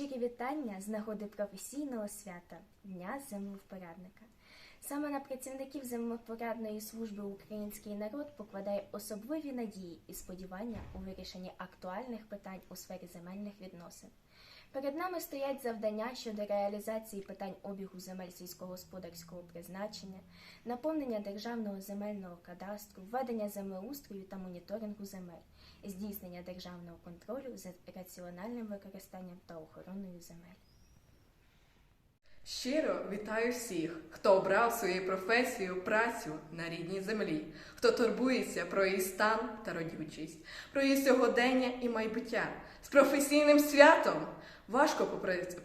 щирі вітання з нагоди професійного свята Дня землевпорядника. Саме на працівників землевпорядної служби український народ покладає особливі надії і сподівання у вирішенні актуальних питань у сфері земельних відносин. Перед нами стоять завдання щодо реалізації питань обігу земель сільськогосподарського призначення, наповнення державного земельного кадастру, введення землеустрою та моніторингу земель, здійснення державного контролю за раціональним використанням та охороною земель. Щиро вітаю всіх, хто обрав свою професію працю на рідній землі, хто турбується про її стан та родючість, про її сьогодення і майбуття. З професійним святом важко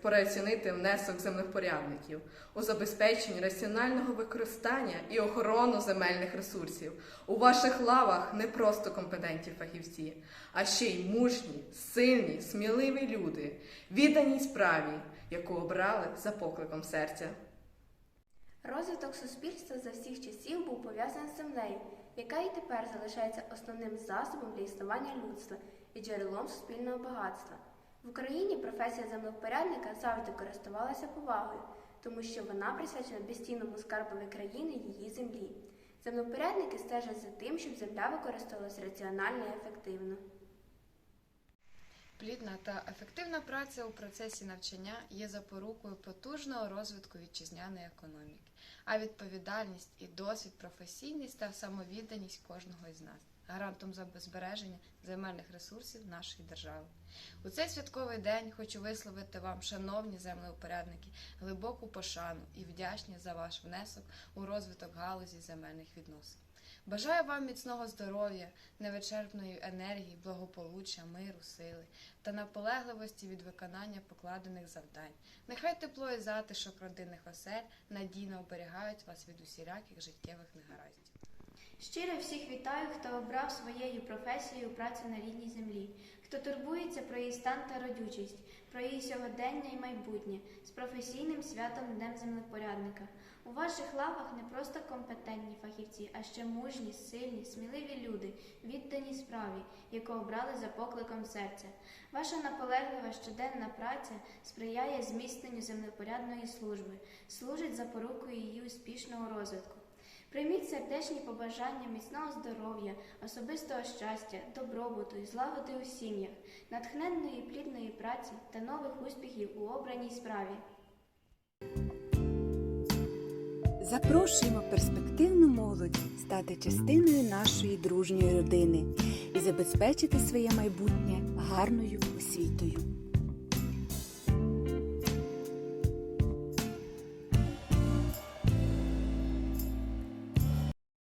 переоцінити внесок землевпорядників у забезпеченні раціонального використання і охорону земельних ресурсів. У ваших лавах не просто компетентні фахівці, а ще й мужні, сильні, сміливі люди, віддані справі, яку обрали за покликом серця. Розвиток суспільства за всіх часів був пов'язаний з землею, яка і тепер залишається основним засобом для існування людства і джерелом суспільного багатства. В Україні професія землевпорядника завжди користувалася повагою, тому що вона присвячена безцінному скарбові країни її землі. Землевпорядники стежать за тим, щоб земля використовувалася раціонально і ефективно. Плідна та ефективна праця у процесі навчання є запорукою потужного розвитку вітчизняної економіки, а відповідальність і досвід, професійність та самовідданість кожного із нас гарантом збереження земельних ресурсів нашої держави. У цей святковий день хочу висловити вам, шановні землеупорядники, глибоку пошану і вдячність за ваш внесок у розвиток галузі земельних відносин. Бажаю вам міцного здоров'я, невичерпної енергії, благополуччя, миру, сили та наполегливості від виконання покладених завдань. Нехай тепло і затишок родинних осель надійно оберігають вас від усіляких життєвих негараздів. Щиро всіх вітаю, хто обрав своєю професією працю на рідній землі, хто турбується про її стан та родючість, про її сьогодення і майбутнє з професійним святом Днем землепорядника. У ваших лавах не просто компетентні фахівці, а ще мужні, сильні, сміливі люди, віддані справі, яку обрали за покликом серця. Ваша наполеглива щоденна праця сприяє зміцненню землепорядної служби, служить запорукою її успішного розвитку. Прийміть сердечні побажання міцного здоров'я, особистого щастя, добробуту і злагоди у сім'ях, натхненної плідної праці та нових успіхів у обраній справі. Запрошуємо перспективну молодь стати частиною нашої дружньої родини і забезпечити своє майбутнє гарною освітою.